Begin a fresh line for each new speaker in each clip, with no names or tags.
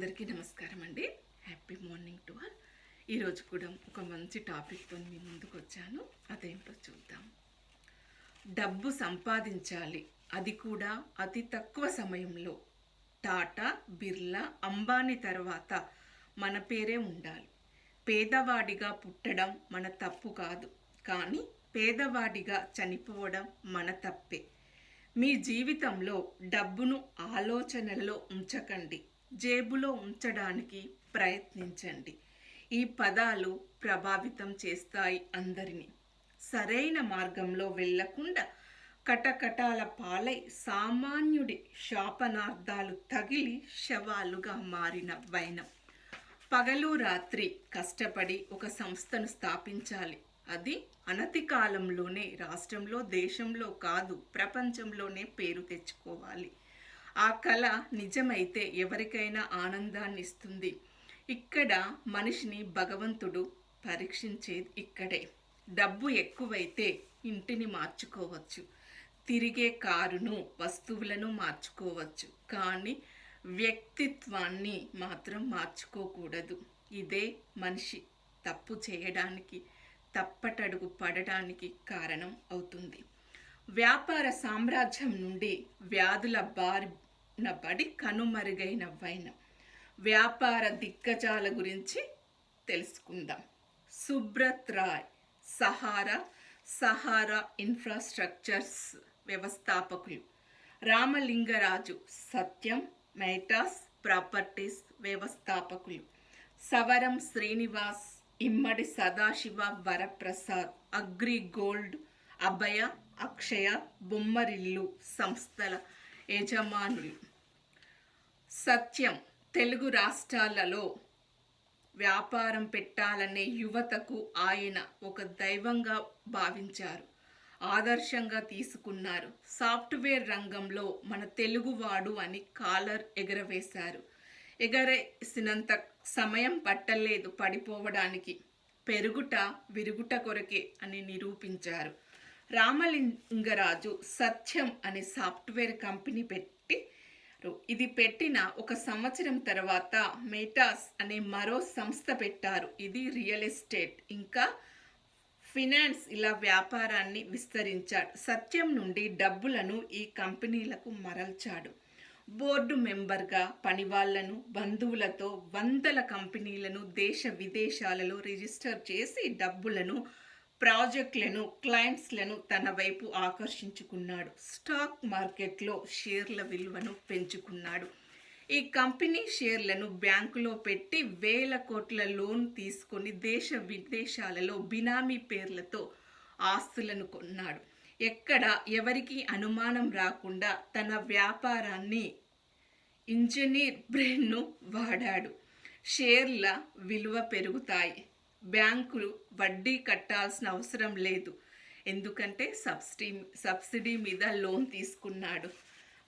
అందరికీ నమస్కారం అండి హ్యాపీ మార్నింగ్ టు ఆల్ ఈరోజు కూడా ఒక మంచి టాపిక్తో మీ ముందుకు వచ్చాను. అదేంటో చూద్దాం. డబ్బు సంపాదించాలి. అది కూడా అతి తక్కువ సమయంలో. టాటా బిర్లా అంబానీ తర్వాత మన పేరే ఉండాలి. పేదవాడిగా పుట్టడం మన తప్పు కాదు. కానీ పేదవాడిగా చనిపోవడం మన తప్పే. మీ జీవితంలో డబ్బును ఆలోచనల్లో ఉంచకండి. జేబులో ఉంచడానికి ప్రయత్నించండి. ఈ పదాలు ప్రభావితం చేస్తాయి అందరినీ. సరైన మార్గంలో వెళ్ళకుండా కటకటాల పాలై సామాన్యుడి శాపనార్థాలు తగిలి శవాలుగా మారిన వైనం. పగలు రాత్రి కష్టపడి ఒక సంస్థను స్థాపించాలి. అది అనతి కాలంలోనే రాష్ట్రంలో దేశంలో కాదు ప్రపంచంలోనే పేరు తెచ్చుకోవాలి. ఆ కళ నిజమైతే ఎవరికైనా ఆనందాన్ని ఇస్తుంది ఇక్కడ మనిషిని భగవంతుడు పరీక్షించేది ఇక్కడే. డబ్బు ఎక్కువైతే ఇంటిని మార్చుకోవచ్చు. తిరిగే కారును వస్తువులను మార్చుకోవచ్చు. కానీ వ్యక్తిత్వాన్ని మాత్రం మార్చుకోకూడదు. ఇదే మనిషి తప్పు చేయడానికి తప్పటడుగు పడడానికి కారణం అవుతుంది. వ్యాపార సామ్రాజ్యం నుండి వ్యాధుల బారి నబడి కనుమరుగైన వైనం. వ్యాపార దిగ్గజాల గురించి తెలుసుకుందాం. సుబ్రత్ రాయ్ సహారా సహారా ఇన్ఫ్రాస్ట్రక్చర్స్ వ్యవస్థాపకులు. రామలింగరాజు సత్యం మెటాస్ ప్రాపర్టీస్ వ్యవస్థాపకులు. సవరం శ్రీనివాస్ ఇమ్మడి సదాశివ వరప్రసాద్ అగ్రి గోల్డ్ అభయ అక్షయ బొమ్మరిల్లు సంస్థల యజమానులు. సత్యం. తెలుగు రాష్ట్రాలలో వ్యాపారం పెట్టాలనే యువతకు ఆయన ఒక దైవంగా భావించారు. ఆదర్శంగా తీసుకున్నారు. సాఫ్ట్వేర్ రంగంలో మన తెలుగువాడు అని కాలర్ ఎగరవేశారు. ఎగరేసినంత సమయం పట్టలేదు పడిపోవడానికి. పెరుగుట విరుగుట కొరకే అని నిరూపించారు. రామలింగరాజు సత్యం అనే సాఫ్ట్వేర్ కంపెనీ పెట్టి ఇది పెట్టిన ఒక సంవత్సరం తర్వాత మెటాస్ అనే మరో సంస్థ పెట్టారు. ఇది రియల్ ఎస్టేట్. ఇంకా ఫినాన్స్ ఇలా వ్యాపారాన్ని విస్తరించాడు. సత్యం నుండి డబ్బులను ఈ కంపెనీలకు మరల్చాడు. బోర్డు మెంబర్గా పనివాళ్ళను బంధువులతో వందల కంపెనీలను దేశ విదేశాలలో రిజిస్టర్ చేసి డబ్బులను ప్రాజెక్టులను క్లయింట్స్లను తన వైపు ఆకర్షించుకున్నాడు. స్టాక్ మార్కెట్లో షేర్ల విలువను పెంచుకున్నాడు. ఈ కంపెనీ షేర్లను బ్యాంకులో పెట్టి వేల కోట్ల లోన్ తీసుకొని దేశ విదేశాలలో బినామీ పేర్లతో ఆస్తులను కొన్నాడు. ఎక్కడ ఎవరికి అనుమానం రాకుండా తన వ్యాపారాన్ని ఇంజనీర్ బ్రెయిన్ను వాడాడు. షేర్ల విలువ పెరుగుతాయి. బ్యాంకులు వడ్డీ కట్టాల్సిన అవసరం లేదు. ఎందుకంటే సబ్సిడీ సబ్సిడీ మీద లోన్ తీసుకున్నాడు.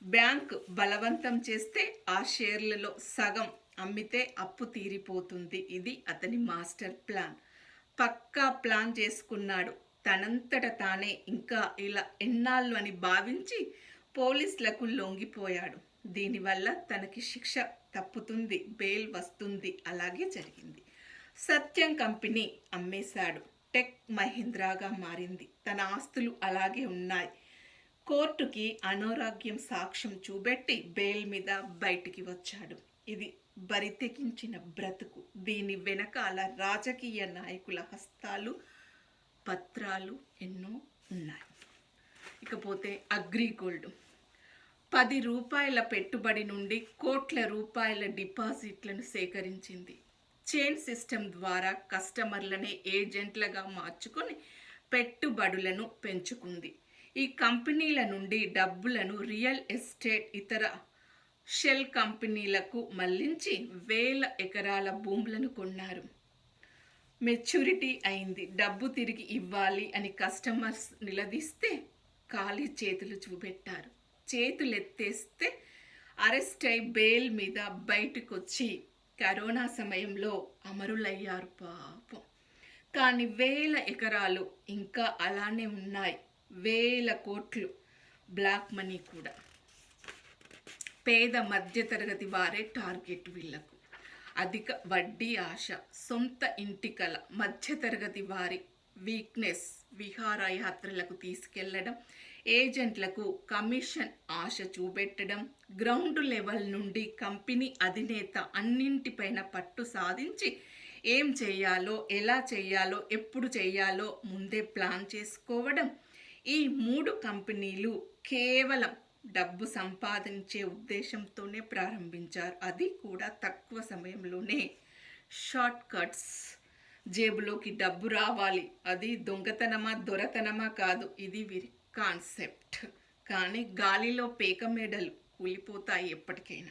బ్యాంక్ బలవంతం చేస్తే ఆ షేర్లలో సగం అమ్మితే అప్పు తీరిపోతుంది. ఇది అతని మాస్టర్ ప్లాన్. పక్కా ప్లాన్ చేసుకున్నాడు. తనంతట తానే ఇంకా ఇలా ఎన్నాళ్ళు అని భావించి పోలీసులకు లొంగిపోయాడు. దీనివల్ల తనకి శిక్ష తప్పుతుంది బెయిల్ వస్తుంది. అలాగే జరిగింది. సత్యం కంపెనీ అమ్మేశాడు. టెక్ మహీంద్రాగా మారింది. తన ఆస్తులు అలాగే ఉన్నాయి. కోర్టుకి అనారోగ్యం సాక్ష్యం చూపెట్టి బెయిల్ మీద బయటికి వచ్చాడు. ఇది బరితెగించిన బ్రతుకు. దీని వెనకాల రాజకీయ నాయకుల హస్తాలు పత్రాలు ఎన్నో ఉన్నాయి. ఇకపోతే అగ్రిగోల్డ్ పది రూపాయల పెట్టుబడి నుండి కోట్ల రూపాయల డిపాజిట్లను సేకరించింది. చైన్ సిస్టమ్ ద్వారా కస్టమర్లనే ఏజెంట్లుగా మార్చుకొని పెట్టుబడులను పెంచుకుంది. ఈ కంపెనీల నుండి డబ్బులను రియల్ ఎస్టేట్ ఇతర షెల్ కంపెనీలకు మళ్ళించి వేల ఎకరాల భూములను కొన్నారు. మెచ్యూరిటీ అయింది. డబ్బు తిరిగి ఇవ్వాలి అని కస్టమర్స్ నిలదీస్తే ఖాళీ చేతులు చూపెట్టారు. చేతులు ఎత్తేస్తే అరెస్ట్ అయి బెయిల్ మీద బయటకొచ్చి కరోనా సమయంలో అమరులయ్యారు పాపం. కానీ వేల ఎకరాలు ఇంకా అలానే ఉన్నాయి. వేల కోట్లు బ్లాక్ మనీ కూడా. పేద మధ్యతరగతి వారే టార్గెట్ వీళ్ళకు అధిక వడ్డీ ఆశ సొంత ఇంటికల మధ్యతరగతి వారి వీక్నెస్ విహారయాత్రలకు తీసుకెళ్ళడం ఏజెంట్లకు కమిషన్ ఆశ చూపెట్టడం గ్రౌండ్ లెవెల్ నుండి కంపెనీ అధినేత అన్నింటిపైన పట్టు సాధించి ఏం చేయాలో ఎలా చేయాలో ఎప్పుడు చేయాలో ముందే ప్లాన్ చేసుకోవడం. ఈ మూడు కంపెనీలు కేవలం డబ్బు సంపాదించే ఉద్దేశంతోనే ప్రారంభించారు. అది కూడా తక్కువ సమయంలోనే. Short cuts. జేబులోకి డబ్బు రావాలి. అది దొంగతనమా దొరతనమా కాదు. ఇది వీరి కాన్సెప్ట్. కానీ గాలిలో పేక మెడలు కూలిపోతాయి ఎప్పటికైనా.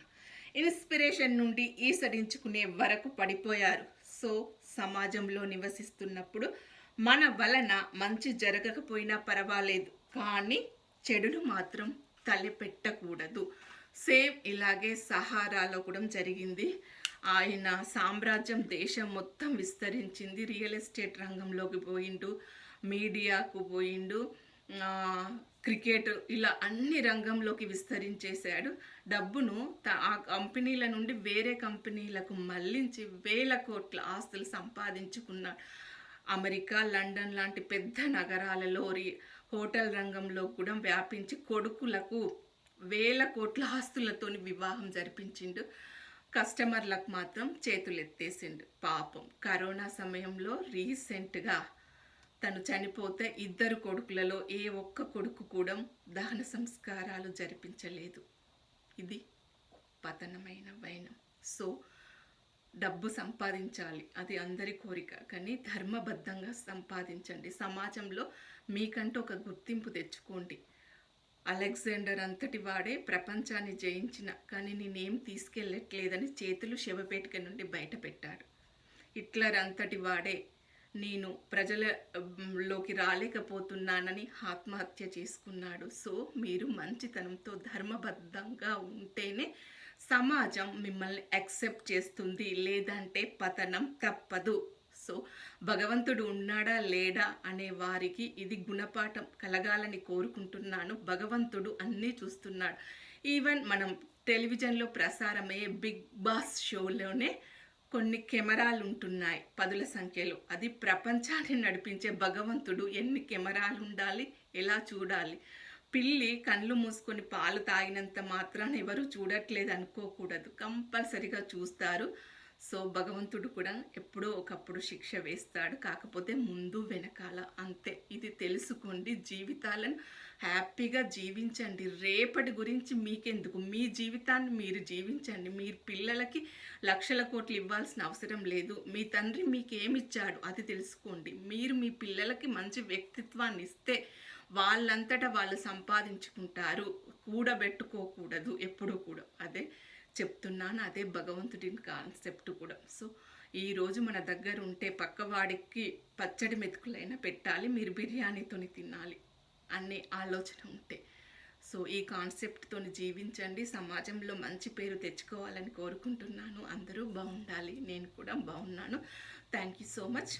ఇన్స్పిరేషన్ నుండి ఈసడించుకునే వరకు పడిపోయారు. సో సమాజంలో నివసిస్తున్నప్పుడు మన వలన మంచి జరగకపోయినా పర్వాలేదు. కానీ చెడును మాత్రం తలపెట్టకూడదు. సేమ్ ఇలాగే సహారాలో కూడా జరిగింది. ఆయన సామ్రాజ్యం దేశం మొత్తం విస్తరించింది. రియల్ ఎస్టేట్ రంగంలోకి పోయిండు. మీడియాకు పోయిండు. క్రికెట్ ఇలా అన్ని రంగంలోకి విస్తరించేశాడు. డబ్బును త- ఆ కంపెనీల నుండి వేరే కంపెనీలకు మళ్ళించి వేల కోట్ల ఆస్తులు సంపాదించుకున్నాడు అమెరికా లండన్ లాంటి పెద్ద నగరాలలో రి- హోటల్ రంగంలో కూడా వ్యాపించి కొడుకులకు వేల కోట్ల ఆస్తులతోని వివాహం జరిపించిండు. కస్టమర్లకు మాత్రం చేతులు ఎత్తేసిండు పాపం కరోనా సమయంలో రీసెంట్గా తను చనిపోతే ఇద్దరు కొడుకులలో ఏ ఒక్క కొడుకు కూడా దహన సంస్కారాలు జరిపించలేదు. ఇది పతనమైన వైనం. సో డబ్బు సంపాదించాలి. అది అందరి కోరిక. కానీ ధర్మబద్ధంగా సంపాదించండి. సమాజంలో మీకంటూ ఒక గుర్తింపు తెచ్చుకోండి. అలెగ్జాండర్ అంతటి వాడే ప్రపంచాన్ని జయించిన కానీ నేనేం తీసుకెళ్ళట్లేదని చేతులు శవపేటిక నుండి బయట పెట్టాడు. హిట్లర్ అంతటి వాడే నేను ప్రజలలోకి రాలేకపోతున్నానని ఆత్మహత్య చేసుకున్నాడు. సో మీరు మంచితనంతో ధర్మబద్ధంగా ఉంటేనే సమాజం మిమ్మల్ని యాక్సెప్ట్ చేస్తుంది లేదంటే పతనం తప్పదు. సో భగవంతుడు ఉన్నాడా లేడా అనే వారికి ఇది గుణపాఠం కలగాలని కోరుకుంటున్నాను. భగవంతుడు అన్నీ చూస్తున్నాడు. ఈవెన్ మనం టెలివిజన్లో ప్రసారమయ్యే బిగ్ బాస్ షోలోనే కొన్ని కెమెరాలు ఉంటున్నాయి పదుల సంఖ్యలో. అది ప్రపంచాన్ని నడిపించే భగవంతుడు ఎన్ని కెమెరాలు ఉండాలి ఎలా చూడాలి? పిల్లి కళ్ళు మూసుకొని పాలు తాగినంత మాత్రాన ఎవరు చూడట్లేదు అనుకోకూడదు కంపల్సరిగా చూస్తారు. సో భగవంతుడు కూడా ఎప్పుడో ఒకప్పుడు శిక్ష వేస్తాడు. కాకపోతే ముందు వెనకాల అంతే. ఇది తెలుసుకోండి. జీవితాలను హ్యాపీగా జీవించండి. రేపటి గురించి మీకెందుకు? మీ జీవితాన్ని మీరు జీవించండి. మీరు పిల్లలకి లక్షల కోట్లు ఇవ్వాల్సిన అవసరం లేదు. మీ తండ్రి మీకు ఏమి ఇచ్చాడు అది తెలుసుకోండి. మీరు మీ పిల్లలకి మంచి వ్యక్తిత్వాన్ని ఇస్తే వాళ్ళంతటా వాళ్ళు సంపాదించుకుంటారు. కూడబెట్టుకోకూడదు. ఎప్పుడూ కూడా. అదే. చెప్తున్నాను. అదే భగవంతుడి కాన్సెప్ట్ కూడా. సో ఈరోజు మన దగ్గర ఉంటే పక్కవాడికి పచ్చడి మెతుకులైనా పెట్టాలి మీరు బిర్యానీతోని తినాలి అనే ఆలోచన ఉంటే. సో ఈ కాన్సెప్ట్తో జీవించండి. సమాజంలో మంచి పేరు తెచ్చుకోవాలని కోరుకుంటున్నాను. అందరూ బాగుండాలి. నేను కూడా బాగున్నాను. Thank you so much.